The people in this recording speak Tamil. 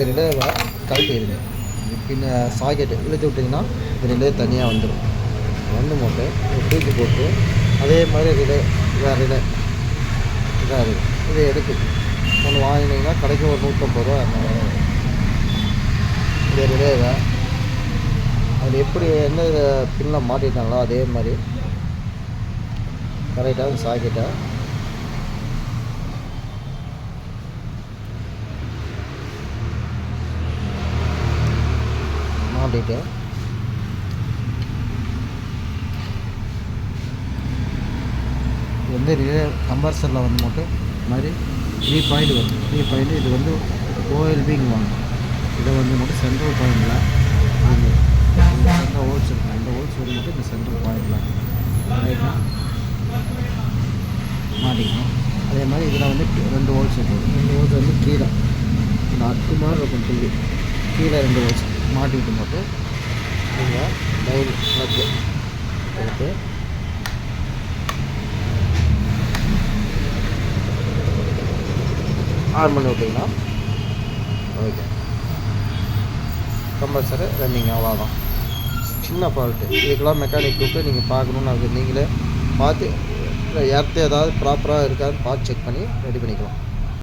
இந்த ரிலேவை கழட்டிடுங்க பின்ன சாக்கெட்டு இழுத்து விட்டிங்கன்னா இந்த ரிலே தனியாக வந்துடும் வந்து மட்டும் தூக்கி போட்டு அதே மாதிரி ரிலே வேறு ரிலே இதாக இருக்குது இதை எடுத்து ஒன்று வாங்கினீங்கன்னா கடைக்கு ஒரு நூற்றம்பது ரூபா அந்த இந்த ரிலேவை அது எப்படி என்ன பின்னில் மாட்டிட்டாங்களோ அதே மாதிரி கரெக்டாக சாக்கெட்டை மாட்டிட்டு இது வந்து ரிலே கம்பர்சரில் வந்து மட்டும் இது மாதிரி த்ரீ பாயிண்ட் வரும். த்ரீ பாயிண்ட் இது வந்து ஓஎல்பிங்குவாங்க இதை வந்து மட்டும் சென்ட்ரல் பாயிண்டில் அந்த இந்த ஹோல்ஸ் இருக்கும் இந்த ஹோல்ஸ் வந்து மட்டும் இந்த சென்ட்ரல் பாயிண்டில் ரைட்டாக மாட்டிக்கணும். அதே மாதிரி இதில் வந்து ரெண்டு ஹோல்ஸ் இருக்கும் ரெண்டு ஹோல்ஸ் வந்து கீழே. இந்த அக்கு மாதிரி இருக்கும் புள்ளி. கீழே ரெண்டு வச்சு மாட்டிக்கிட்டு மட்டும் நீங்கள் லைன் ப்ளக்கு எடுத்து ஆன் பண்ணி விட்டிங்கன்னா ஓகே. கம்பல்சரி ரன்னிங் அவ்வளோதான் சின்ன ஃபால்ட்டு இதுக்கெல்லாம் மெக்கானிக் கூப்பிட்டு நீங்கள் பார்க்கணுன்னு அது நீங்களே பார்த்து எர்த்து ஏதாவது ப்ராப்பராக இருக்கான்னு பார்த்து செக் பண்ணி ரெடி பண்ணிக்கலாம்.